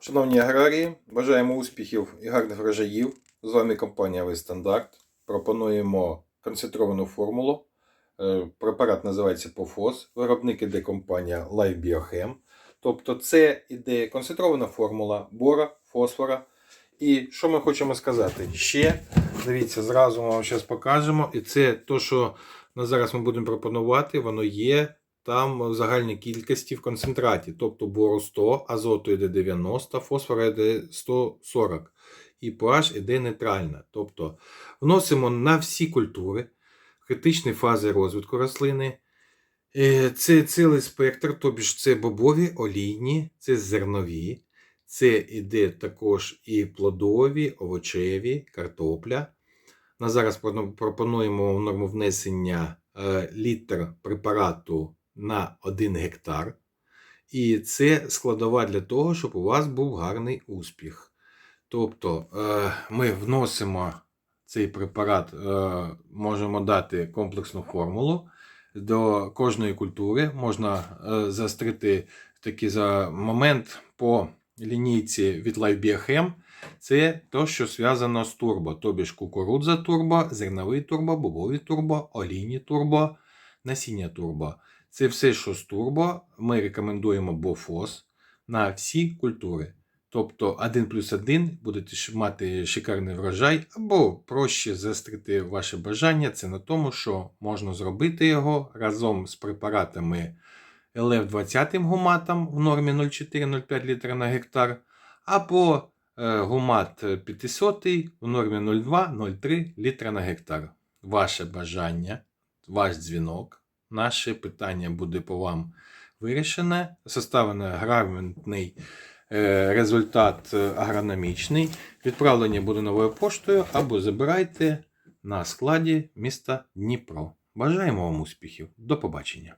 Шановні аграрії, бажаємо успіхів і гарних врожаїв. З вами компанія Вестандарт. Пропонуємо концентровану формулу. Е, Препарат називається Пофос. Виробник іде компанія Life Biochem. Тобто це іде концентрована формула бора, фосфора. І що ми хочемо сказати? Ще, дивіться, зразу ми вам зараз покажемо. І це то, що зараз ми будемо пропонувати, воно є там в загальній кількості в концентраті. Тобто бору 100, азоту йде 90, фосфора йде 140. І pH йде нейтральна. Тобто вносимо на всі культури критичні фази розвитку рослини. Е, Це цілий спектр, тобі ж це бобові, олійні, це зернові, це іде також і плодові, овочеві, картопля. На зараз пропону- пропонуємо норму внесення е, літр препарату на 1 гектар. І це складова для того, щоб у вас був гарний успіх. Тобто е, ми вносимо цей препарат, е, можемо дати комплексну формулу. До кожної культури можна е, застрити такий за момент по лінійці від LifeBiochem. Це то, що зв'язано з турбо, тобі ж кукурудза турбо, зерновий турбо, бобові турбо, олійні турбо, насіння турбо. Це все, що з турбо, ми рекомендуємо Бофос на всі культури. Тобто 1 плюс 1 будете мати шикарний врожай, або проще застрити ваше бажання. Це на тому, що можна зробити його разом з препаратами ЛФ 20 гуматом в нормі 0,4-0,5 літра на гектар, або е, гумат 500 в нормі 0,2-0,3 літра на гектар. Ваше бажання, ваш дзвінок, наше питання буде по вам вирішене, составлено грамотний е, результат е, агрономічний. Відправлення буде новою поштою або забирайте на складі міста Дніпро. Бажаємо вам успіхів. До побачення.